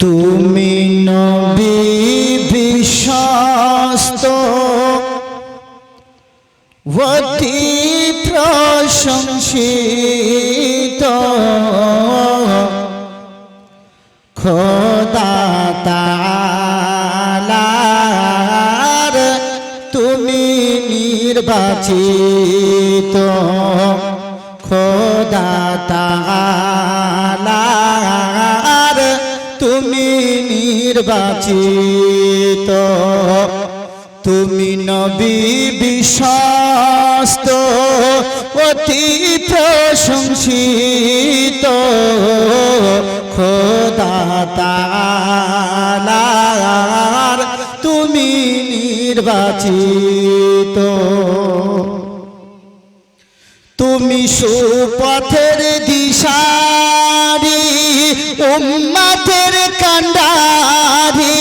তুমি নবী বিশ্বস্ত। অতি প্রশংসিত খোদা তুমি নির্বাচিত। তুমি নির্বাচিত। তুমি নবী বিশ্বাস্ত অতি প্রশংসিত খোদা তালার তুমি নির্বাচিত। তুমি সুপথের দিশারি উম্মাতের কান্ডারি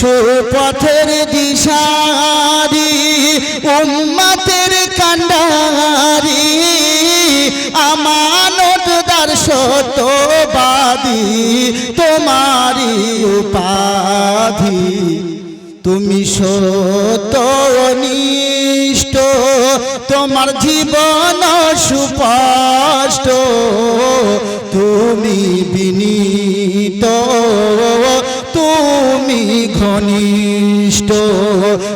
সুপথের দিশারি উম্মাতের কান্ডারি আমানত দার সত্যবাদী তোমারি উপাধি। তুমি সত্য নিষ্ঠ তোমার জীবন সুপাষ্ট তুমি বিনীত, তুমি ঘনিষ্ঠ,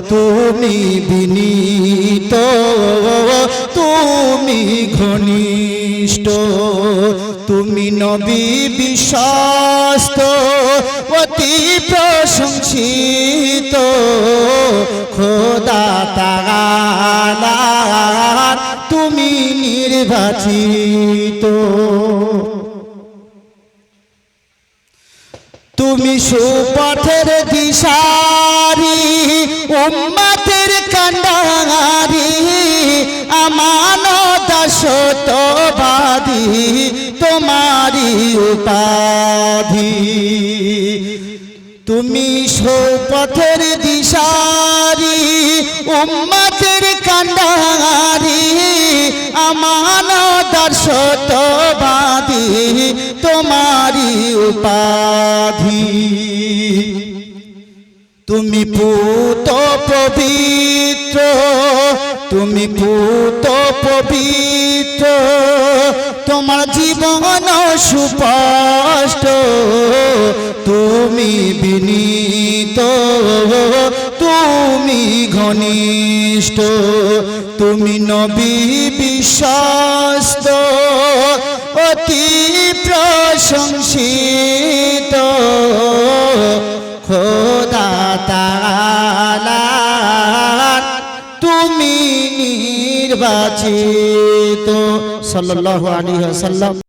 তুমি বিনীত, তুমি ঘনিষ্ঠ। তুমি নবী বিশ্বাস্ত, অতি প্রশংসিত তুমি নির্বাচিত। তুমি সুপথের দিশারি, উম্মাতের কান্ডারি আমানত সতবাদী তোমারি উপাধি। তুমি সুপথের দিশারি উম্মাতের আমানত সতবাদী তোমারি উপাধি। তুমি পুত পবিত্র, তুমি পুত পবিত্র, তোমার জীবন সুপষ্ট তুমি বিনীত, তুমি ঘনিষ্ঠ। তুমি নবী বিশ্বস্ত অতি প্রশংসিত। খোদা তালা তুমি নির্বাচিত। সাল্লাল্লাহু আলাইহি ওয়াসাল্লাম।